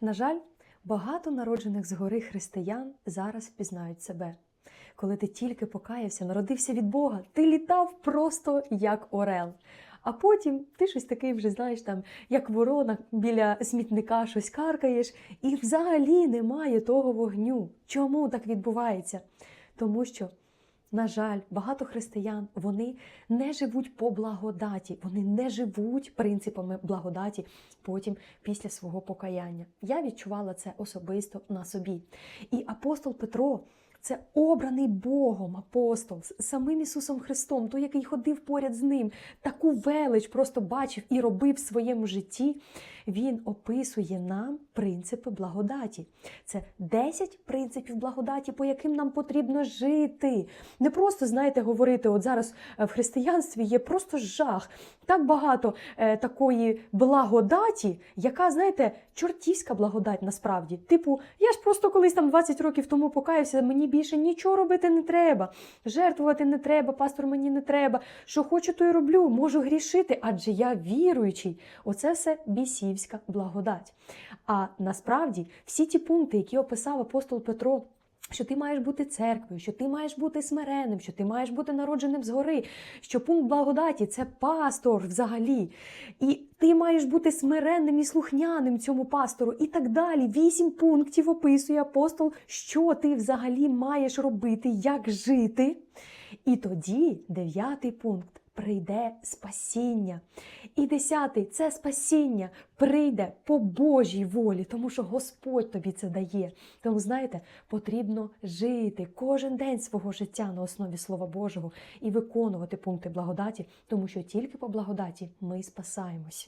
На жаль, багато народжених згори християн зараз впізнають себе. Коли ти тільки покаявся, народився від Бога, ти літав просто як орел. А потім ти щось такий вже знаєш, там, як ворона біля смітника щось каркаєш, і взагалі немає того вогню. Чому так відбувається? Тому що, на жаль, багато християн вони не живуть по благодаті, вони не живуть принципами благодаті потім після свого покаяння. Я відчувала це особисто на собі. І апостол Петро. Це обраний Богом апостол, самим Ісусом Христом, той, який ходив поряд з ним, таку велич просто бачив і робив в своєму житті. Він описує нам принципи благодаті. Це 10 принципів благодаті, по яким нам потрібно жити. Не просто, знаєте, говорити, от зараз е, в християнстві є просто жах. Так багато е, такої благодаті, яка, знаєте, чортівська благодать насправді. Типу, я ж просто колись там 20 років тому покаявся, мені більше нічого робити не треба, жертвувати не треба, пастор мені не треба. Що хочу, то й роблю, можу грішити, адже я віруючий. Оце все бісівська благодать. А насправді всі ті пункти, які описав апостол Петро. Що ти маєш бути церквою, що ти маєш бути смиренним, що ти маєш бути народженим згори, що пункт благодаті це пастор взагалі. І ти маєш бути смиренним і слухняним цьому пастору, і так далі. Вісім пунктів описує апостол, що ти взагалі маєш робити, як жити. І тоді дев'ятий пункт. Прийде спасіння. І десятий це спасіння прийде по Божій волі, тому що Господь тобі це дає. Тому, знаєте, потрібно жити кожен день свого життя на основі Слова Божого і виконувати пункти благодаті, тому що тільки по благодаті ми спасаємось.